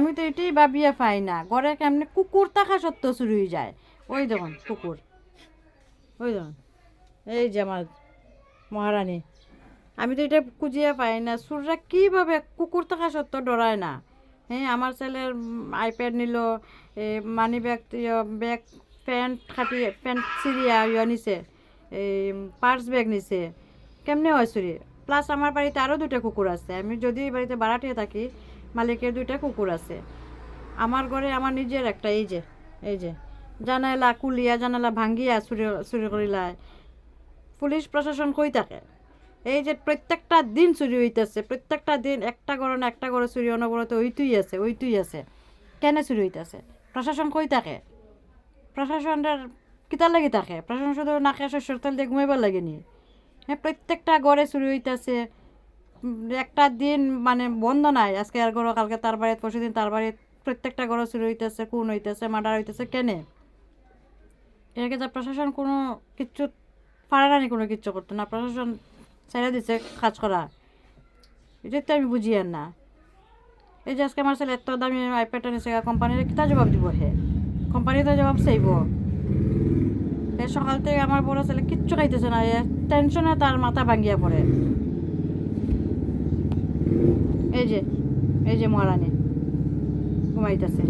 আমি তো এটাই ভাবিয়ে পাই না। ঘরে কেমনে কুকুর থাকা সত্ত্বেও চুরি হয়ে যায়। ওই দেখুন, কুকুর। ওই দেখুন। এই যে আমার মহারানী। আমি তো এটা খুঁজিয়ে পাই না। সুররা কীভাবে কুকুর থাকা সত্ত্বেও ডরায় না? হ্যাঁ আমার ছেলের আইপ্যাড নিল মানি ব্যাগ ব্যাগ প্যান্ট খাটিয়ে প্যান্ট সিরিয়া ইয়ে নিছে এই পার্স ব্যাগ নিছে। কেমনে হয় চুরি? প্লাস আমার বাড়িতে আরও দুটা কুকুর আছে। আমি যদি বাড়িতে ভাড়াটিয়ে থাকি মালিকের দুইটা কুকুর আছে। আমার ঘরে আমার নিজের একটা, এই যে এই যে, জানালা কুলিয়া জানালা ভাঙ্গিয়া চুরি চুরি করিলায় পুলিশ প্রশাসন কই থাকে? এই যে প্রত্যেকটা দিন চুরি হইতেছে, প্রত্যেকটা দিন একটা ঘরে না একটা ঘরে চুরি অনবরত ওইতুই আছে ওইতুই আছে। কেন চুরি হইতেছে? প্রশাসন কই থাকে? প্রশাসনের কিতার লাগি থাকে? প্রশাসন শুধু নাকে শস্যর তেল দিয়ে ঘুমাইবার লাগেনি। হ্যাঁ প্রত্যেকটা ঘরে চুরি হইতেছে। একটা দিন মানে বন্ধ নাই। আজকে আর ঘর কালকে তার বাড়িতে পরশু দিন তার বাড়িতে প্রত্যেকটা ঘরে চুরি হইতেছে, খুন হইতেছে, মার্ডার হইতেছে, কেনে? এটাকে যা প্রশাসন কোনো কিচ্ছু পারে না কোনো কিচ্ছু করতে না। প্রশাসন ছেড়ে দিছে কাজ করা। এটাই তো আমি বুঝি আর না। এই যে আজকে আমার ছেলে এত দামি আইপ্যাডটা নিছে কোম্পানির কিতা জবাব দিব হে? কোম্পানি তো জবাব চাইব। সকাল থেকে আমার বড় ছেলে কিচ্ছু খাইতেছে না টেনশনে তার মাথা ভাঙ্গিয়া পড়ে। এই যে এই যে মহারানী ঘুমাইতেছে।